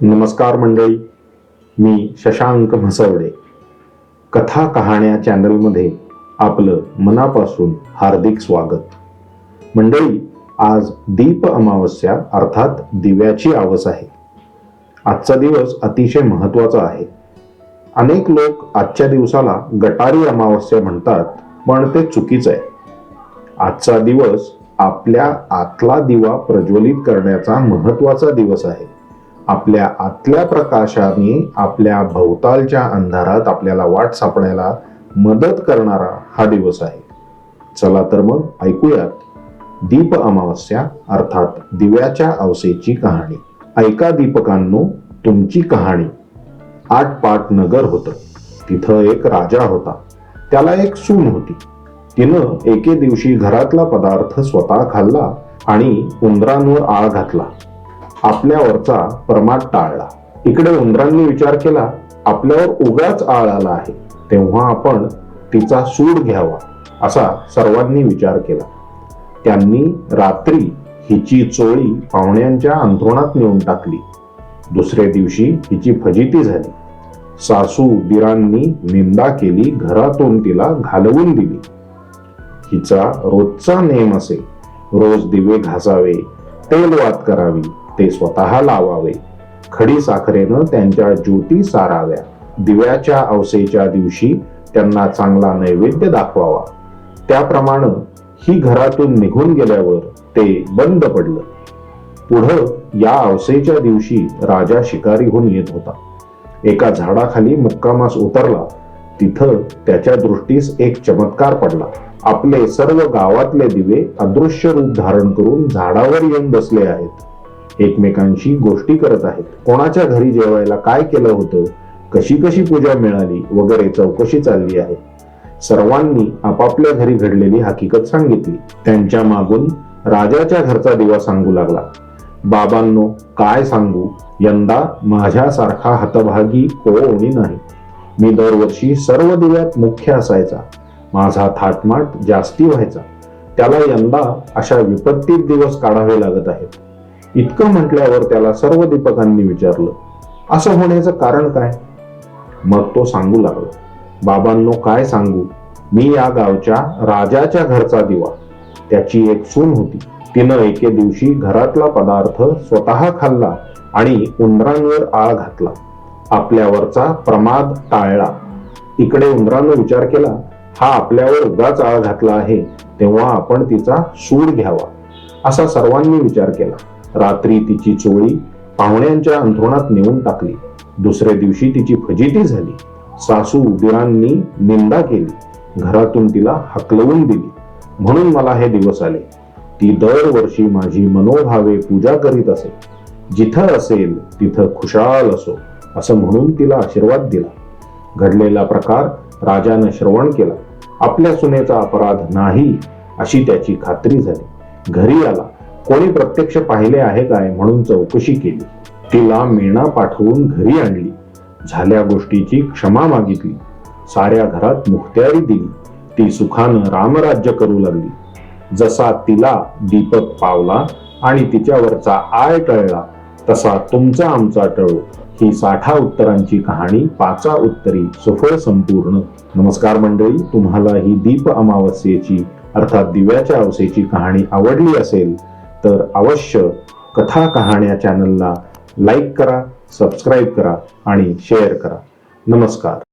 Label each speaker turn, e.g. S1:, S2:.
S1: नमस्कार मंडळी मी शशांक म्हसवडे. कथा कहाण्या चॅनलमध्ये आपलं मनापासून हार्दिक स्वागत. मंडळी आज दीप अमावस्या अर्थात दिव्याची आवस आहे. आजचा दिवस अतिशय महत्त्वाचा आहे. अनेक लोक आजच्या दिवसाला गटारी अमावस्या म्हणतात पण ते चुकीचं आहे. आजचा दिवस आपल्या आतला दिवा प्रज्वलित करण्याचा महत्त्वाचा दिवस आहे. आपल्या आतल्या प्रकाशाने आपल्या भोवतालच्या अंधारात आपल्याला वाट सापडायला मदत करणारा हा दिवस आहे. चला तर मग ऐकूयात दीप अमावस्या अर्थात दिव्याच्या अवसेची कहाणी. ऐका दीपकांनो तुमची कहाणी. आठ पाट नगर होतं. तिथं एक राजा होता. त्याला एक सून होती. तिनं एके दिवशी घरातला पदार्थ स्वतः खाल्ला आणि उंदरांवर आळ घातला. आपल्यावरचा प्रमाद टाळला. इकडे उंदरांनी विचार केला आपल्यावर उगाच आळ आला आहे. तेव्हा आपण तिचा सूड घ्यावा असा सर्वांनी विचार केला. त्यांनी रात्री हिची चोळी पाहुण्यांच्या अंथरुणात नेऊन टाकली. दुसऱ्या दिवशी हिची फजिती झाली. सासू दिरांनी निंदा केली घरातून तिला घालवून दिली. हिचा रोजचा नेम असे. रोज दिवे घासावे तेल वात करावी ते स्वतः लावावे. खडी साखरेनं त्यांच्या ज्योती साराव्या. दिव्याच्या अवसेच्या दिवशी त्यांना चांगला नैवेद्य दाखवावा. त्याप्रमाणे ही घरातून निघून गेल्यावर ते बंद पडलं. पुढं या अवसेच्या दिवशी राजा शिकारीहून येत होता. एका झाडाखाली मुक्कामास उतरला. तिथं त्याच्या दृष्टीस एक चमत्कार पडला. आपले सर्व गावातले दिवे अदृश्य रूप धारण करून झाडावर येऊन बसले आहेत. एकमेकांशी गोष्टी करत आहेत. कोणाच्या घरी जेवायला काय केलं होतं? कशी कशी पूजा मिळाली? वगैरे चौकशी चालली आहे. सर्वांनी आपापल्या घरी घडलेली हकीकत सांगितली. त्यांच्या मागून राजाच्या घरचा दिवा सांगू लागला. बाबांनो काय सांगू? यंदा माझ्यासारखा हतभागी कोणी नाही. मी दरवर्षी सर्व दिव्यात मुख्य असायचा. माझा थाटमाट जास्ती व्हायचा. त्याला यंदा अशा विपत्तीत दिवस काढावे लागत आहेत. इतकं म्हटल्यावर त्याला सर्व दीपकांनी विचारलं असं होण्याचं कारण काय? मग तो सांगू लागला बाबांनो काय सांगू? मी या गावच्या राजाच्या घरचा दिवा. त्याची एक सून होती. तिनं एके दिवशी घरातला पदार्थ स्वतः खाल्ला आणि उंदरांवर आळ घातला. आपल्यावरचा प्रमाद टाळला. इकडे उंदरानं विचार केला हा आपल्यावर उगाच आळ घातला आहे तेव्हा आपण तिचा सूड घ्यावा. असा सर्वांनी विचार केला. रात्री तिची चोळी पाहुण्यांच्या अंथरुणात नेऊन टाकली. दुसऱ्या दिवशी तिची फजिती झाली. सासू उदिरांनी निंदा केली. घरातून तिला हकलवून दिली. म्हणून मला हे दिवस आले. ती दरवर्षी माझी मनोभावे पूजा करीत असे. जिथं असेल तिथं खुशाल असो असं म्हणून तिला आशीर्वाद दिला. घडलेला प्रकार राजानं श्रवण केला. आपल्या सुनेचा अपराध नाही अशी त्याची खात्री झाली. घरी आला. कोणी प्रत्यक्ष पाहिले आहे काय म्हणून चौकशी केली. तिला मेणा पाठवून घरी आणली. झाल्या गोष्टीची क्षमा मागितली. साऱ्या घरात मुखत्यारी दिली. ती सुखानं रामराज्य करू लागली. जसा तिला दीपक पावला आणि तिच्यावरचा आय टळला तसा तुमचा आमचा टळो. ही साठा उत्तरांची कहाणी पाचा उत्तरी सुफळ संपूर्ण. नमस्कार मंडळी तुम्हाला ही दीप अमावस्येची अर्थात दिव्याच्या अवसेची कहाणी आवडली असेल तर अवश्य कथा कहाण्या चॅनलला लाईक करा सबस्क्राईब करा आणि शेअर करा. नमस्कार.